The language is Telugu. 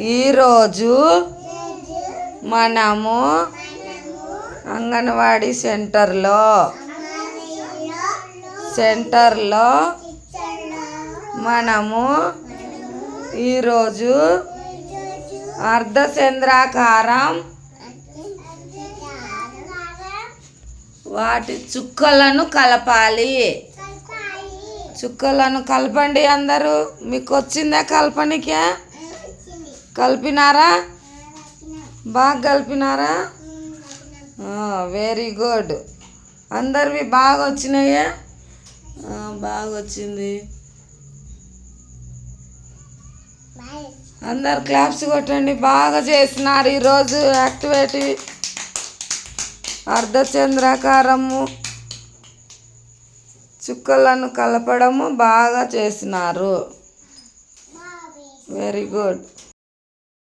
ఈరోజు మనము అంగన్వాడీ సెంటర్లో సెంటర్లో మనము ఈరోజు అర్ధచంద్రాకారం వాటి చుక్కలను కలపాలి. చుక్కలను కలపండి అందరూ. మీకు వచ్చిందా కలపనికే? కలిపినారా? బాగా కలిపినారా? వెరీ గుడ్ అందరివి బాగా వచ్చినాయా? బాగా వచ్చింది. అందరు క్లాప్స్ కొట్టండి. బాగా చేసినారు ఈరోజు యాక్టివిటీ అర్ధచంద్రాకారము చుక్కలను కలపడము బాగా చేసినారు. Very good